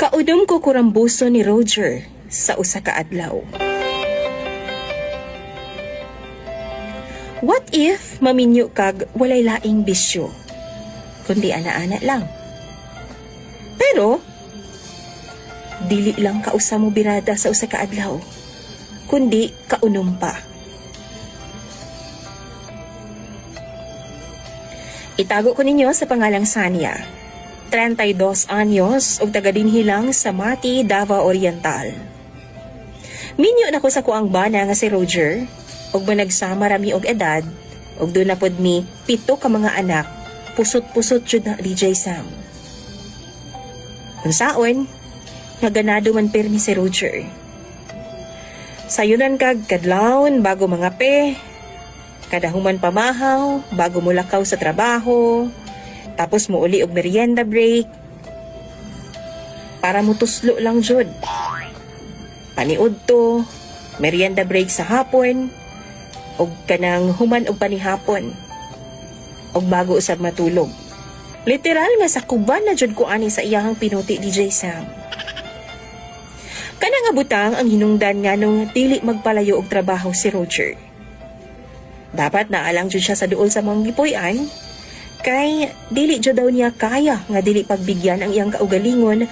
Kaudom ko kurambuso ni Roger sa usa ka adlaw. What if maminyo kag walay laing bisyo? Kundi ana-ana lang. Pero, dili lang kausa mo birada sa usa ka adlaw, kundi kaunom pa. Itago ko ninyo sa pangalang Sanya. 32 anyos ug taga dinhilang sa Mati, Davao Oriental. Minyo na ko sa kuang bana nga si Roger ug managsama rami og edad ug doon na pod mi pito ka mga anak pusot-pusot jud na DJ Sam. Unsaon, naganado man permi si Roger. Sayunan kag kadlawon bago mga pe, kadahuman pamahaw bago mulakaw sa trabaho, tapos mo uli og merienda break para mo tuslo lang jud. Paniud to, merienda break sa hapon, og kanang human og panihapon. Og bago usab matulog. Literal nga sa kuban na jud ko ani sa iyahang pinuti DJ Sam. Kana nga butang ang hinungdan nga nung dili magpalayo og trabaho si Roger. Dapat naalang jud siya sa duol sa mga gipuy-an kay dili jud daw niya kaya nga dili pagbigyan ang iyang kaugalingon